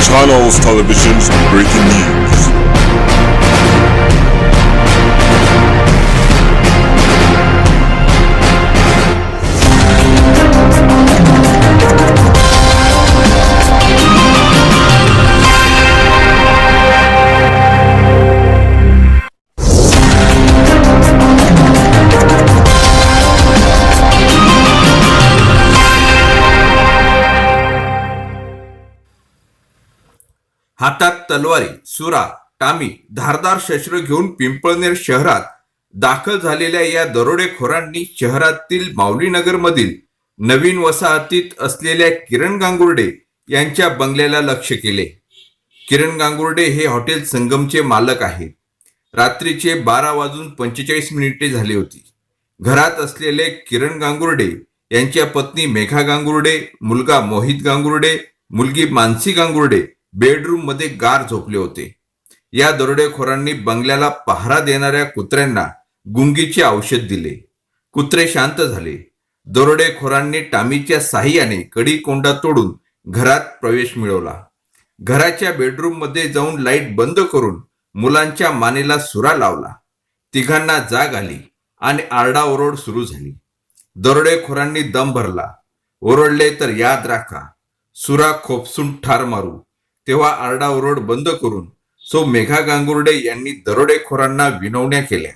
Channels Television's breaking news. हातात तलवारी सुरा टामी धारदार शस्त्र घेऊन पिंपळनेर शहरात दाखल झालेल्या या दरोडेखोरांनी शहरातील माऊलीनगरमधील नवीन वसाहतीत असलेल्या किरण गांगुर्डे यांच्या बंगल्याला लक्ष केले. किरण गांगुर्डे हे हॉटेल संगमचे मालक आहेत. रात्रीचे बारा वाजून पंचेचाळीस मिनिटे झाली होती. घरात असलेले किरण गांगुर्डे यांच्या पत्नी मेघा गांगुर्डे मुलगा मोहित गांगुर्डे मुलगी मानसी गांगुर्डे बेडरूममध्ये गार झोपले होते. या दरोडेखोरांनी बंगल्याला पहारा देणाऱ्या कुत्र्यांना गुंगीचे औषध दिले. कुत्रे शांत झाले. दरोडेखोरांनी टामीच्या साह्याने कडी कोंडा तोडून घरात प्रवेश मिळवला. घराच्या बेडरूममध्ये जाऊन लाइट बंद करून मुलांच्या मानेला सुरा लावला. तिघांना जाग आली आणि आरडाओरड सुरू झाली. दरोडेखोरांनी दम भरला. ओरडले तर याद राखा. सुरा खोपसून ठार मारू. तेव्हा आरडाओरड बंद करून सो मेघा गांगुर्डे यांनी दरोडेखोरांना विनवण्या केल्या.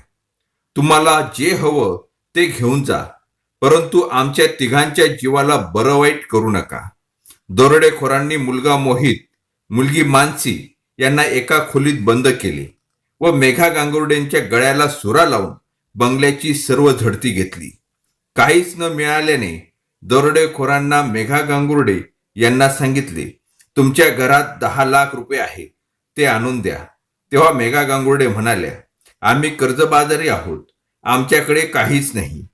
तुम्हाला जे हवं ते घेऊन जा परंतु आमच्या तिघांच्या जीवाला बरं वाईट करू नका. दरोडेखोरांनी मुलगा मोहित मुलगी मानसी यांना एका खोलीत बंद केले व मेघा गांगुर्डेंच्या गळ्याला सुरा लावून बंगल्याची सर्व झडती घेतली. काहीच न मिळाल्याने दरोडेखोरांना मेघा गांगुर्डे यांना सांगितले तुमच्या घरात दहा लाख रुपये आहेत ते आणून द्या. तेव्हा मेघा गांगुर्डे म्हणाल्या आम्ही कर्जबाजारी आहोत आमच्याकडे काहीच नाही.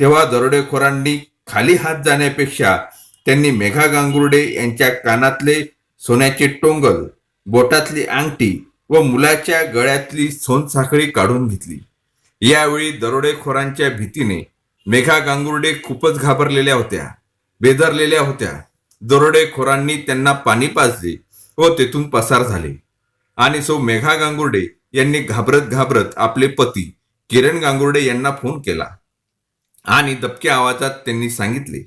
तेव्हा दरोडेखोरांनी खाली हात जाण्यापेक्षा त्यांनी मेघा गांगुर्डे यांच्या कानातले सोन्याचे टोंगल बोटातली अंगठी व मुलाच्या गळ्यातली सोनसाखळी काढून घेतली. यावेळी दरोडेखोरांच्या भीतीने मेघा गांगुर्डे खूपच घाबरलेल्या होत्या बेदरलेल्या होत्या. दरोडेखोरांनी त्यांना पाणी पाजले व तेथून पसार झाले. आणि सो मेघा गांगुर्डे यांनी घाबरत घाबरत आपले पती किरण गांगुर्डे यांना फोन केला आणि दबक्या आवाजात त्यांनी सांगितले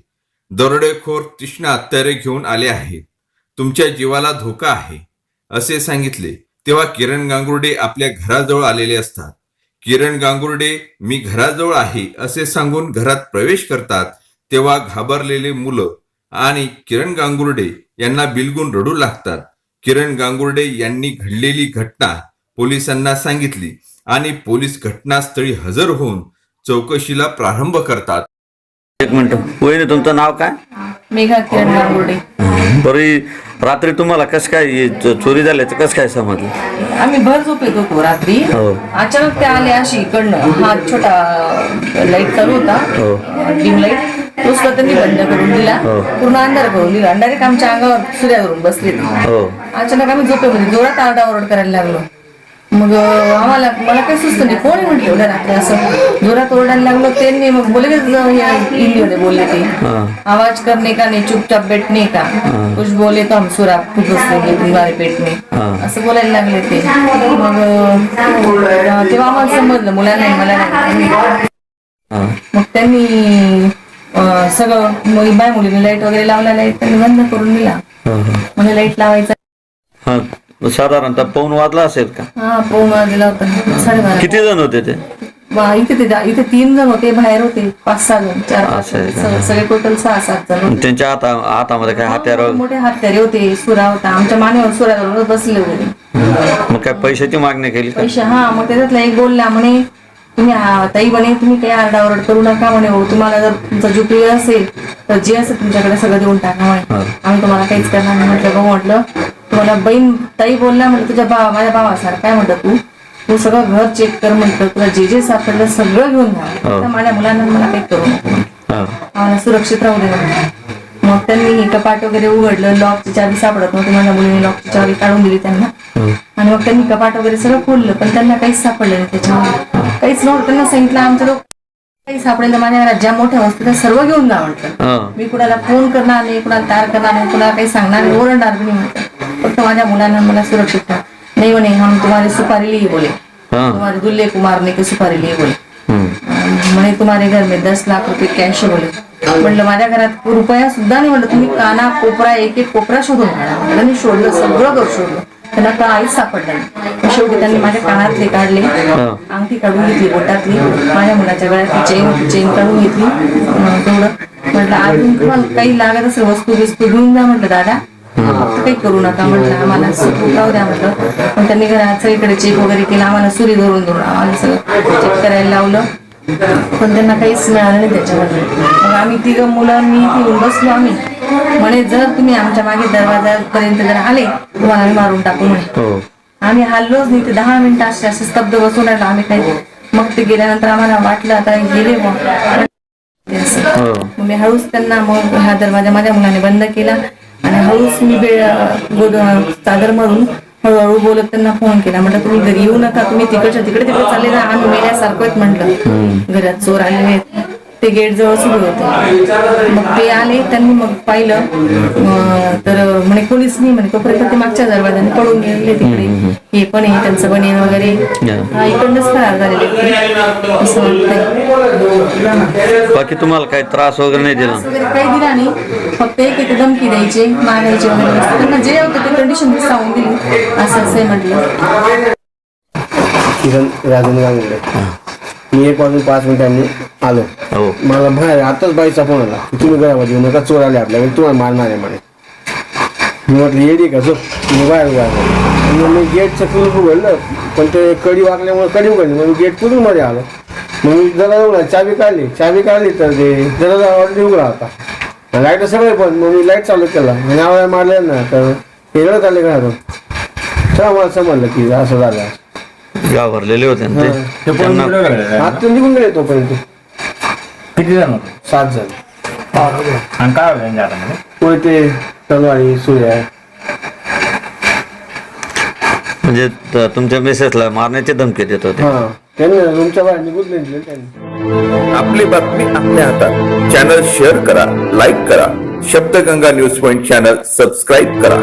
दरोडेखोर तीक्ष्ण हत्यारे घेऊन आले आहेत तुमच्या जीवाला धोका आहे. असे सांगितले. तेव्हा किरण गांगुर्डे आपल्या घराजवळ आलेले असतात. किरण गांगुर्डे मी घराजवळ आहे असे सांगून घरात प्रवेश करतात तेव्हा घाबरलेले मुलं आणि किरण गांगुर्डे यांना बिलगून रडू लागतात. किरण गांगुर्डे यांनी घडलेली घटना पोलिसांना सांगितली आणि पोलीस घटनास्थळी हजर होऊन चौकशीला प्रारंभ करतात. एक मिनिट. वहिनी तुमचं नाव काय? मेघा किरण गांगुर्डे. बरी रात्री तुम्हाला कसं काय हे च- चोरी झाल्याचं कसं काय समजलं? आम्ही भर झोपेत होतो रात्री. हो. अचानक ते आले अशी इकडनं. हा छोटा लाइट चालू होता. हो. डिम लाइट तो सुद्धा त्यांनी बंद करून दिला हो. पूर्ण अंधार करून दिला. डायरेक्ट आमच्या अंगावर सूर्यावरून बसले. ते हो. अचानक आम्ही झोपेमध्ये जोरात आरडाओरड करायला लागलो. मग अं, आम्हाला मला काही सुचत नाही. कोणी म्हटलं एवढ्या रात्री असं? जोरात ओरडायला लागलो. त्यांनी मग बोले हिंदीमध्ये बोलले ते. हाँ. आवाज करने का नहीं चुपचाप बैठने का? कुछ बोले तो हम सुरा बसलेंगे तुम्हारे पेट में. हाँ. असं बोलायला लागले ते. मग अं, तेव्हा आम्हाला समजलं मुलांना नाही, मला नाही हा. मग त्यांनी अं, सगळं मग बाय मुलीने लाइट वगैरे लावला लाइट त्यांनी बंद करून दिला. हा म्हणजे लाइट लावायचा. हा साधारणतः पाऊन वाजला असेल का? हा पोहून दिला होता. साडेबारा. किती जण होते ते? इथे ते इथे तीन जण होते बाहेर होते पाच सहा जण चार पाच असं आहे होते. का? सगळे- सगळे टोटल सहा सात जण होते. त्यांच्या हाता हातामध्ये काय हत्यार मोठे हत्यारे होते सुरा होता. आमच्या मानेवर सुरावर बसले होते. मग काय पैशाची मागणी केली का? पैसे हा मग त्याच्यातला एक बोलला म्हणे तुम्ही ताई म्हणे तुम्ही काही आरडाओरड करू नका म्हणे हो. तुम्हाला जर तुमचा जुपी असेल तर जे असेल तुमच्याकडे सगळं देऊन टाका म्हणे. आम्ही तुम्हाला काहीच करणार नाही म्हटलं. बघ म्हटलं तुम्हाला बहीण ताई बोलला म्हटलं तुझ्या भावा माझ्या भावासारखं काय म्हटलं तू. तू सगळं घर चेक कर म्हटलं. तुला जे जे सापडलं सगळं घेऊन जा. माझ्या मुलांना मला काही करू नको. आम्हाला सुरक्षित राहू दे. मग त्यांनी कपाट वगैरे उघडलं लॉकची चावी सापडत नव्हती माझ्या मुलीने लॉकची चावी काढून दिली त्यांना. हं. आणि मग त्यांनी कपाट वगैरे सगळं खोललं पण त्यांना काहीच सापडलं नाही त्याच्यामध्ये. काहीच नव्हतं. त्यांना सांगितलं आमच्या लोक काही सापडेल माझ्या घरात ज्या मोठ्या वस्तू त्या सर्व घेऊन जा म्हटलं. हा. मी कुणाला फोन करणार नाही कुणाला तार करणार नाही कुणाला काही सांगणार नाही ओरडणार नाही म्हटलं. फक्त माझ्या मुलांना मला सुरक्षित ठेवा. नाही म्हणे हम तुम्हारे सुपारी लिए बोले. हा. तुम्हारे दुल्ले को मारने की सुपारी लिए बोले म्हणे तुम्हारे घर में दस लाख रुपये कॅश बोले. म्हटलं माझ्या घरात रुपया सुद्धा नाही. म्हटलं तुम्ही काना कोपरा एक एक कोपरा शोधून काढा. म्हटलं मी शोधलं सगळं घर शोधलं. त्यांना काहीच सापडलं नाही. शेवटी त्यांनी माझ्या कानातले काढले अंगठी काढून घेतली बोटातली. माझ्या मुलाच्या गळ्यातली चेन चेन काढून घेतली. तेवढं. म्हटलं अजून तुम्हाला काही लागत असेल वस्तू बिस्तू घेऊन जा. म्हटलं दादा फक्त काही करू नका. म्हटलं आम्हाला राहू द्या. म्हटलं. पण त्यांनी घरात सगळीकडे चेक वगैरे केला. आम्हाला सुरी धरून धरून आम्हाला सगळं चेक करायला लावलं. पण त्यांना काहीच मिळालं नाही त्याच्यामध्ये. मग आम्ही तिघं मुलं मी येऊन बसलो आम्ही. म्हणे जर तुम्ही आमच्या मागे दरवाजापर्यंत जर आले तुम्हाला आम्ही मारून टाकू म्हणे. हो. आम्ही हल्लोच नाही ते दहा मिनिटं असे असे स्तब्ध बसून राहिलो. आम्ही काही मग ते गेल्यानंतर आम्हाला वाटलं आता गेले मग. हो. मी हळूच त्यांना मग हा दरवाजा माझ्या मुलाने बंद केला. आणि हळूच मी चादर मारून हळूहळू बोलत त्यांना फोन केला. म्हटलं तुम्ही घरी येऊ नका. तुम्ही तिकडच्या तिकडे तिकडे चालले जा. आम्ही मेल्यासारखं आहेत म्हटलं. घरात चोर आलेले आहेत. ते गेट जवळ सुरू होते. मग ते आले त्यांनी मग पाहिलं. तर म्हणे कोणीच नाही म्हणे तोपर्यंत ते मागच्या दरवाजाने पडून गेलेले तिकडे. हे पण आहे त्यांचं बनेन वगैरे. इकडनंच फरार झालेले. असं वाटतंय. बाकी तुम्हाला काही त्रास वगैरे नाही दिला? वगैरे काही दिला नाही. फक्त एक एक धमकी द्यायचे मागायचे वगैरे. त्यांना जे होतं ते कंडिशन सांगून दिली. असं असं आहे म्हटलं. किरण राजन गांगुडे. मी एक वाजून पाच मिनिटांनी आलो. हो. मला बाहेर आताच बाईचा फोन आला. तुम्ही घरामध्ये येऊ नका चोर आले आपल्या तुम्हाला मारणार आहे म्हणे. मी म्हटलं येडी का झोप? तुम्ही बाहेर उभा आहे. मग मी गेटचं कुलूप उघडलं पण ते कडी वाकल्यामुळे कडी उघडली मग मी गेट कुलूपमध्ये आलो. मग मी जरा उघडा चाबी काढली. चाबी काढली तर ते जरा ऑलरेडी उघडा होता. लाइट सगळे पण मग मी लाइट चालू केला. आणि आवाज मारले ना तर वेगळंच आले घरातून. तेव्हा मला समजलं की असं झालं. गाव भरलेले होते ना ते. त्यांना हात निघून गेले तोपर्यंत. किती जण होते? सात जण. आणि काय होतं त्यांच्या हातामध्ये? कोणी ते तलवारी सूर्या म्हणजे त- तुमच्या मिसेसला मारण्याची धमकी देत होते. हा. त्यांनी रूमच्या बाहेर निघून नाही दिले त्यांनी. आपली बातमी आपल्या हातात. चॅनल शेअर करा लाईक करा. Shabdaganga news point channel subscribe करा.